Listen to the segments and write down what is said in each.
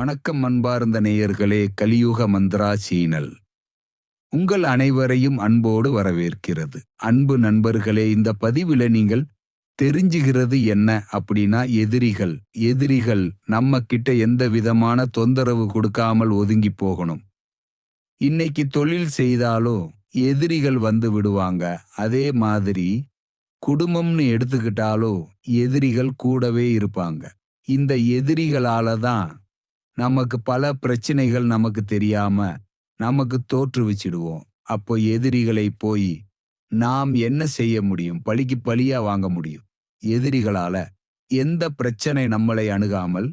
வணக்கம் அன்பார்ந்த நேயர்களே கலியுக மந்த்ரா சீனல். உங்கள் அனைவரையும் அன்போடு வரவேற்கிறது. அன்பு நண்பர்களே இந்த பதிவில் நீங்கள் தெரிஞ்சுகிறது என்ன அப்படின்னா எதிரிகள் எதிரிகள் நம்ம கிட்ட எந்த விதமான தொந்தரவு கொடுக்காமல் ஒதுங்கி போகணும். இன்னைக்கு தொழில் செய்தாலோ எதிரிகள் வந்து விடுவாங்க. அதே மாதிரி குடும்பம்னு எடுத்துக்கிட்டாலோ எதிரிகள் கூடவே இருப்பாங்க. இந்த எதிரிகளால தான் நமக்கு பல பிரச்சனைகள் நமக்கு தெரியாம நமக்கு தோற்றுவிச்சிடுவோம் அப்போ எதிரிகளை போய் நாம் என்ன செய்ய முடியும்? பழிக்கு பழியா வாங்க முடியும். எதிரிகளால எந்த பிரச்சனை நம்மளை அணுகாமல்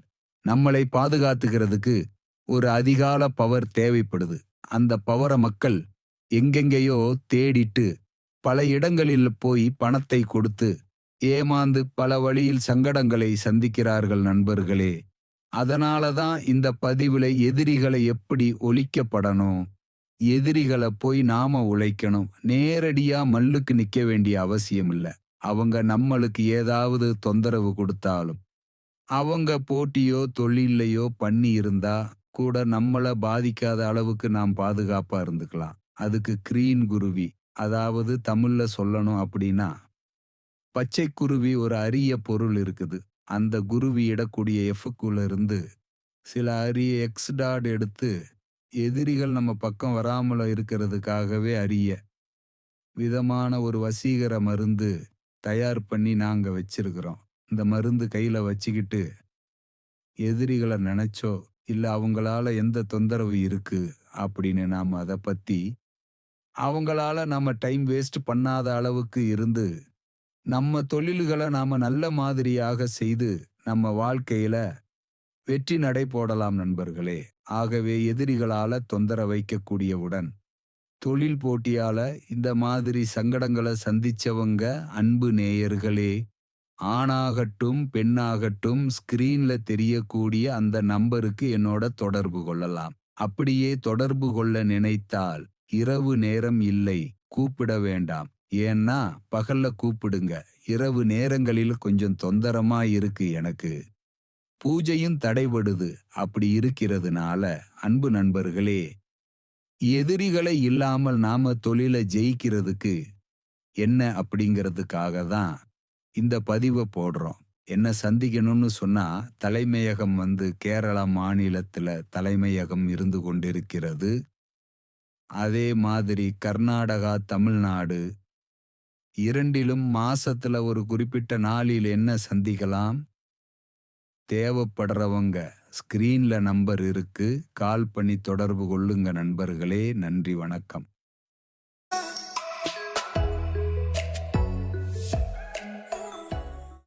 நம்மளை பாதுகாத்துக்கிறதுக்கு ஒரு அதிகால பவர் தேவைப்படுது. அந்த பவரை மக்கள் எங்கெங்கேயோ தேடிட்டு பல இடங்களில் போய் பணத்தை கொடுத்து ஏமாந்து பல வழியில் சங்கடங்களை சந்திக்கிறார்கள் நண்பர்களே. அதனால தான் இந்த பதிவுல எதிரிகளை எப்படி ஒழிக்கப்படணும் எதிரிகளை போய் நாம உழைக்கணும் நேரடியா மல்லுக்கு நிக்க வேண்டிய அவசியம் இல்ல. அவங்க நம்மளுக்கு ஏதாவது தொந்தரவு கொடுத்தாலும் அவங்க போட்டியோ தொழிலையோ பண்ணி இருந்தா கூட நம்மள பாதிக்காத அளவுக்கு நாம் பாதுகாப்பா இருந்துக்கலாம். அதுக்கு கிரீன் குருவி அதாவது தமிழ்ல சொல்லணும் அப்படின்னா பச்சை குருவி ஒரு அரிய பொருள் இருக்குது. அந்த குருவி இடக்கூடிய எஃப்க்குள்ள இருந்து சில அரிய எக்ஸ் டாட் எடுத்து எதிரிகள் நம்ம பக்கம் வராமல் இருக்கிறதுக்காகவே அரிய விதமான ஒரு வசீகர மருந்து தயார் பண்ணி நாங்கள் வச்சிருக்கிறோம். இந்த மருந்து கையில் வச்சுக்கிட்டு எதிரிகளை நினைச்சோ இல்லை அவங்களால எந்த தொந்தரவு இருக்கு அப்படின்னு நாம் அதை பற்றி அவங்களால நம்ம டைம் வேஸ்ட் பண்ணாத அளவுக்கு இருந்து நம்ம தொழில்களை நாம நல்ல மாதிரியாக செய்து நம்ம வாழ்க்கையில வெற்றி நடை போடலாம் நண்பர்களே. ஆகவே எதிரிகளால தொந்தர வைக்கக்கூடியவுடன் தொழில் போட்டியால இந்த மாதிரி சங்கடங்களை சந்திச்சவங்க அன்பு நேயர்களே. ஆணாகட்டும் பெண்ணாகட்டும் ஸ்கிரீன்ல தெரியக்கூடிய அந்த நம்பருக்கு என்னோட தொடர்பு கொள்ளலாம். அப்படியே தொடர்பு கொள்ள நினைத்தால் இரவு நேரம் இல்லை. கூப்பிட வேண்டாம். ஏன்னா பகல்ல கூப்பிடுங்க. இரவு நேரங்களில் கொஞ்சம் தொந்தரமா இருக்கு எனக்கு. பூஜையும் தடைபடுது. அப்படி இருக்கிறதுனால அன்பு நண்பர்களே எதிரிகளை இல்லாமல் நாம தொழிலை ஜெயிக்கிறதுக்கு என்ன அப்படிங்கிறதுக்காக தான் இந்த பதிவை போடுறோம். என்ன சந்திக்கணும்னு சொன்னா தலைமையகம் வந்து கேரளா மாநிலத்துல தலைமையகம் இருந்து கொண்டிருக்கிறது. அதே மாதிரி கர்நாடகா தமிழ்நாடு இரண்டிலும் மாசத்துல ஒரு குறிப்பிட்ட நாளில் என்ன சந்திக்கலாம்? தேவைப்படுறவங்க ஸ்கிரீன்ல நம்பர் இருக்கு. கால் பண்ணி தொடர்பு கொள்ளுங்க நண்பர்களே. நன்றி வணக்கம்.